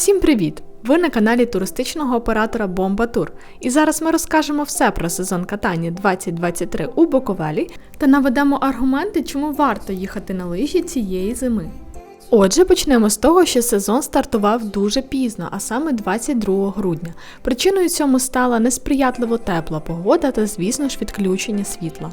Всім привіт! Ви на каналі туристичного оператора Бомба Тур. І зараз ми розкажемо все про сезон катання 2023 у Буковелі та наведемо аргументи, чому варто їхати на лижі цієї зими. Отже, почнемо з того, що сезон стартував дуже пізно, а саме 22 грудня. Причиною цьому стала несприятливо тепла погода та, звісно ж, відключення світла.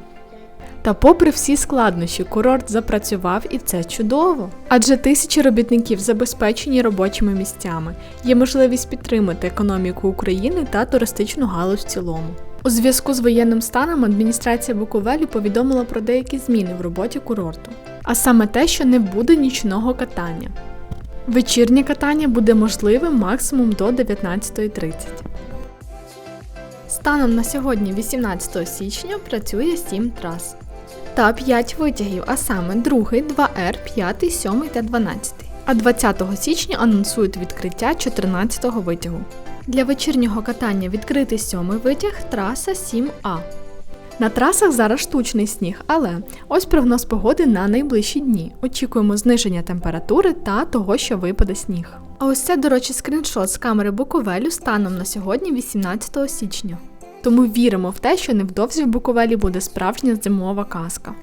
Та попри всі складнощі, курорт запрацював і це чудово. Адже тисячі робітників забезпечені робочими місцями, є можливість підтримати економіку України та туристичну галузь в цілому. У зв'язку з воєнним станом адміністрація Буковелі повідомила про деякі зміни в роботі курорту, а саме те, що не буде нічного катання. Вечірнє катання буде можливим максимум до 19.30. Станом на сьогодні, 18 січня, працює 7 трас та 5 витягів, а саме 2, 2Р, 5, 7 та 12. А 20 січня анонсують відкриття 14-го витягу. Для вечірнього катання відкритий 7 витяг траса 7А. На трасах зараз штучний сніг, але ось прогноз погоди на найближчі дні. Очікуємо зниження температури та того, що випаде сніг. А ось це, до речі, скріншот з камери Буковелю станом на сьогодні, 18 січня. Тому віримо в те, що невдовзі в Буковелі буде справжня зимова казка.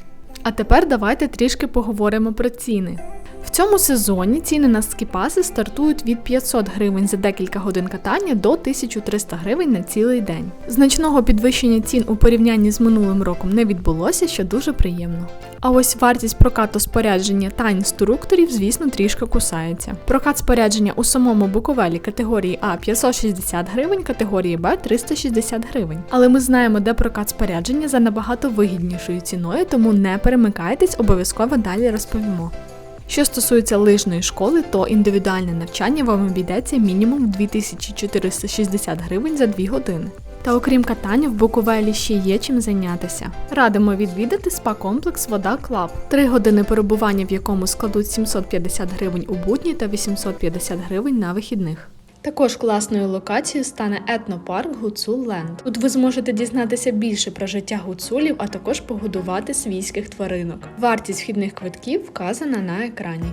А тепер давайте трішки поговоримо про ціни. В цьому сезоні ціни на скіпаси стартують від 500 гривень за декілька годин катання до 1300 гривень на цілий день. Значного підвищення цін у порівнянні з минулим роком не відбулося, що дуже приємно. А ось вартість прокату спорядження та інструкторів, звісно, трішки кусається. Прокат спорядження у самому Буковелі категорії А 560 гривень, категорії Б 360 гривень. Але ми знаємо, де прокат спорядження за набагато вигіднішою ціною, тому не перемикайтесь, обов'язково далі розповімо. Що стосується лижної школи, то індивідуальне навчання вам обійдеться мінімум 2460 гривень за 2 години. Та окрім катання, в Буковелі ще є чим зайнятися. Радимо відвідати спа-комплекс Вода Клаб, 3 години перебування в якому складуть 750 гривень у будні та 850 гривень на вихідних. Також класною локацією стане етнопарк Гуцул Ленд. Тут ви зможете дізнатися більше про життя гуцулів, а також погодувати свійських тваринок. Вартість вхідних квитків вказана на екрані.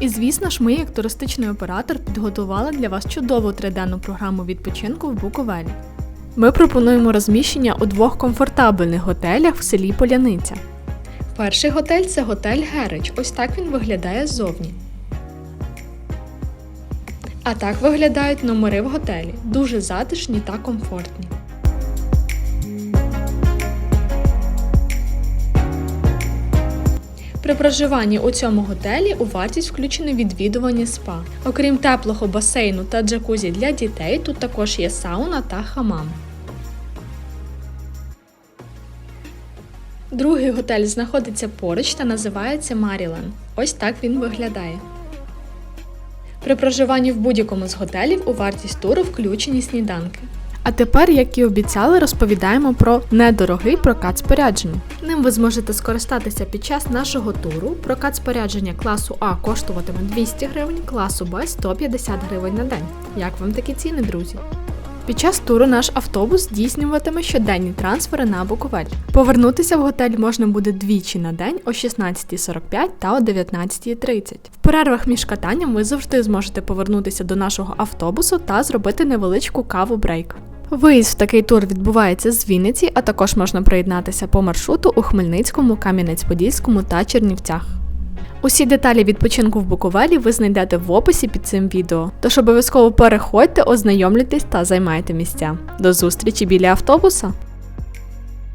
І звісно ж, ми, як туристичний оператор, підготували для вас чудову триденну програму відпочинку в Буковелі. Ми пропонуємо розміщення у двох комфортабельних готелях в селі Поляниця. Перший готель це готель Герич. Ось так він виглядає ззовні. А так виглядають номери в готелі. Дуже затишні та комфортні. При проживанні у цьому готелі у вартість включено відвідування спа. Окрім теплого басейну та джакузі для дітей, тут також є сауна та хамам. Другий готель знаходиться поруч та називається Марілен. Ось так він виглядає. При проживанні в будь-якому з готелів у вартість туру включені сніданки. А тепер, як і обіцяли, розповідаємо про недорогий прокат спорядження. Ним ви зможете скористатися під час нашого туру. Прокат спорядження класу А коштуватиме 200 гривень, класу Б 150 гривень на день. Як вам такі ціни, друзі? Під час туру наш автобус здійснюватиме щоденні трансфери на Буковель. Повернутися в готель можна буде двічі на день о 16.45 та о 19.30. В перервах між катанням ви завжди зможете повернутися до нашого автобусу та зробити невеличку каву брейк. Виїзд в такий тур відбувається з Вінниці, а також можна приєднатися по маршруту у Хмельницькому, Кам'янець-Подільському та Чернівцях. Усі деталі відпочинку в Буковелі ви знайдете в описі під цим відео. Тож обов'язково переходьте, ознайомлюйтесь та займайте місця. До зустрічі біля автобуса!